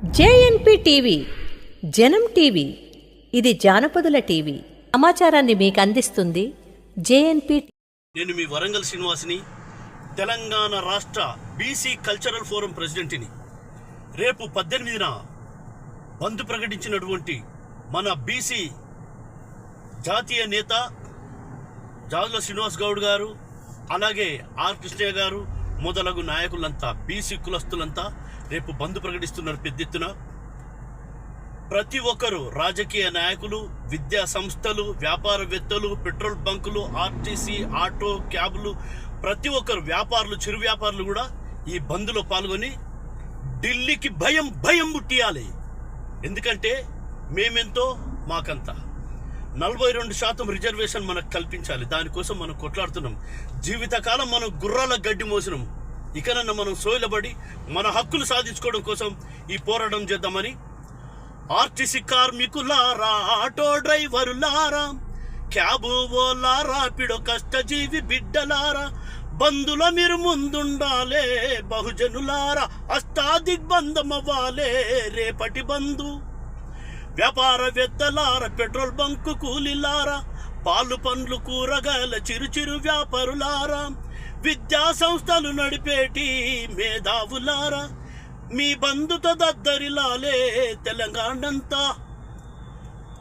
JNP TV జనం TV ఇది జానపదుల TV. సమాచారాన్ని మీకు అందిస్తుంది జేఎన్పి నేను మీ వరంగల్ శ్రీనివాసిని తెలంగాణ రాష్ట్ర బీసీ కల్చరల్ ఫోరం ప్రెసిడెంట్ని రేపు పద్దెనిమిదిన బంద్ ప్రకటించినటువంటి మన బీసీ జాతీయ నేత జాజుల శ్రీనివాస్ గౌడ్ గారు అలాగే ఆర్ కృష్ణయ్య గారు మొదలగు నాయకులంతా బీసీ కులస్తులంతా రేపు బంద్ ప్రకటిస్తున్నారు పెద్ద ఎత్తున. ప్రతి ఒక్కరు రాజకీయ నాయకులు విద్యా సంస్థలు వ్యాపారవేత్తలు పెట్రోల్ బంకులు ఆర్టీసీ ఆటో క్యాబులు ప్రతి ఒక్కరు వ్యాపారులు చిరు వ్యాపారులు కూడా ఈ బంద్లో పాల్గొని ఢిల్లీకి భయం భయం ముట్టియాలి ఎందుకంటే మేమెంతో మాకంతా. నలభై రెండు శాతం రిజర్వేషన్ మనకు కల్పించాలి. దానికోసం మనం కొట్లాడుతున్నాం. జీవితకాలం మనం గుర్రాల గడ్డి మోసినాం. ఇకనన్నా మనం సోయలబడి మన హక్కులు సాధించుకోవడం కోసం ఈ పోరాటం చేద్దామని ఆర్టీసీ కార్మికులారా ఆటో డ్రైవరులారా క్యాబు ఓలారా పిడో కష్టజీవి బిడ్డలారా బంధుల మీరు ముందుండాలే బహుజనులారా అష్టాదిగ్బంధమవ్వాలే రేపటి బంధు. వ్యాపారవేత్తలార పెట్రోల్ బంకు కూలీలారా పాలు పండ్లు కూరగాయల చిరు చిరు వ్యాపారులారా విద్యా సంస్థలు నడిపేటి మేధావులారా మీ బంధుత దద్దరిలాలే తెలంగాణంతా.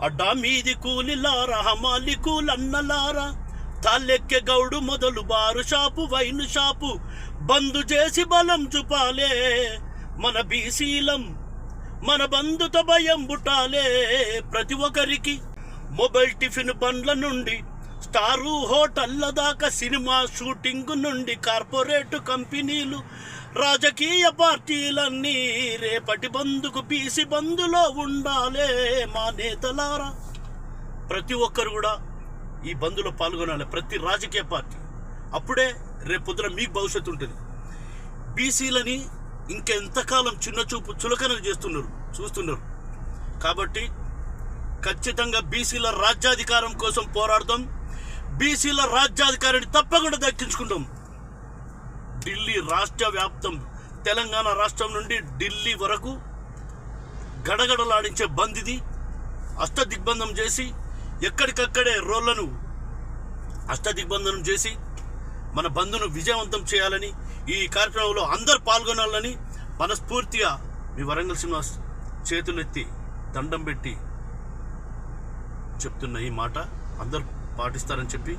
అడ్డా మీది కూలిలారా హమాలి కూలన్నలారా తాలెక్కె గౌడు మొదలు బారు షాపు వైను షాపు బందు చేసి బలం చూపాలే మన బీసీలం. మన బంధుతో భయం బుట్టాలే ప్రతి ఒక్కరికి. మొబైల్ టిఫిన్ బండ్ల నుండి స్టారు హోటళ్ళ దాకా సినిమా షూటింగ్ నుండి కార్పొరేట్ కంపెనీలు రాజకీయ పార్టీలన్నీ రేపటి బంధుకు బీసీ బంధులో ఉండాలే మా నేతలారా. ప్రతి ఒక్కరు కూడా ఈ బంధులో పాల్గొనాలి ప్రతి రాజకీయ పార్టీ. అప్పుడే రేపు పొద్దున మీకు భవిష్యత్తు ఉంటుంది. బీసీలని ఇంకెంతకాలం చిన్న చూపు చులకనలు చేస్తున్నారు చూస్తున్నారు. కాబట్టి ఖచ్చితంగా బీసీల రాజ్యాధికారం కోసం పోరాడతాం బీసీల రాజ్యాధికారాన్ని తప్పకుండా దక్కించుకుంటాం ఢిల్లీ రాష్ట్ర వ్యాప్తం తెలంగాణ రాష్ట్రం నుండి ఢిల్లీ వరకు గడగడలాడించే బంద్ ఇది అష్టదిగ్బంధం చేసి ఎక్కడికక్కడే రోళ్ళను అష్టదిగ్బంధనం చేసి మన బంధును విజయవంతం చేయాలని ఈ కార్యక్రమంలో అందరు పాల్గొనాలని మనస్ఫూర్తిగా మీ వరంగల్ శ్రీనివాస్ చేతులెత్తి దండం పెట్టి చెప్తున్న ఈ మాట అందరు పాటిస్తారని చెప్పి